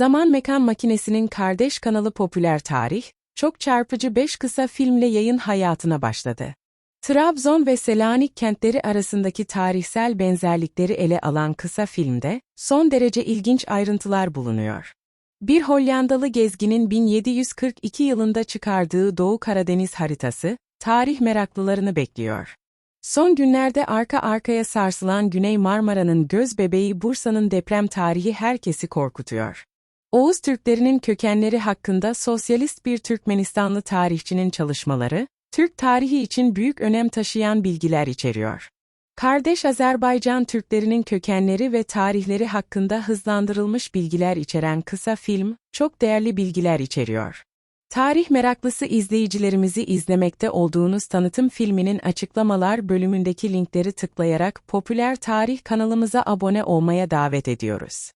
Zaman Mekan Makinesi'nin kardeş kanalı Popüler Tarih, çok çarpıcı 5 kısa filmle yayın hayatına başladı. Trabzon ve Selanik kentleri arasındaki tarihsel benzerlikleri ele alan kısa filmde, son derece ilginç ayrıntılar bulunuyor. Bir Hollandalı gezginin 1742 yılında çıkardığı Doğu Karadeniz haritası, tarih meraklılarını bekliyor. Son günlerde arka arkaya sarsılan Güney Marmara'nın göz bebeği Bursa'nın deprem tarihi herkesi korkutuyor. Oğuz Türklerinin kökenleri hakkında sosyalist bir Türkmenistanlı tarihçinin çalışmaları, Türk tarihi için büyük önem taşıyan bilgiler içeriyor. Kardeş Azerbaycan Türklerinin kökenleri ve tarihleri hakkında hızlandırılmış bilgiler içeren kısa film, çok değerli bilgiler içeriyor. Tarih meraklısı izleyicilerimizi izlemekte olduğunuz tanıtım filminin açıklamalar bölümündeki linkleri tıklayarak Popüler Tarih kanalımıza abone olmaya davet ediyoruz.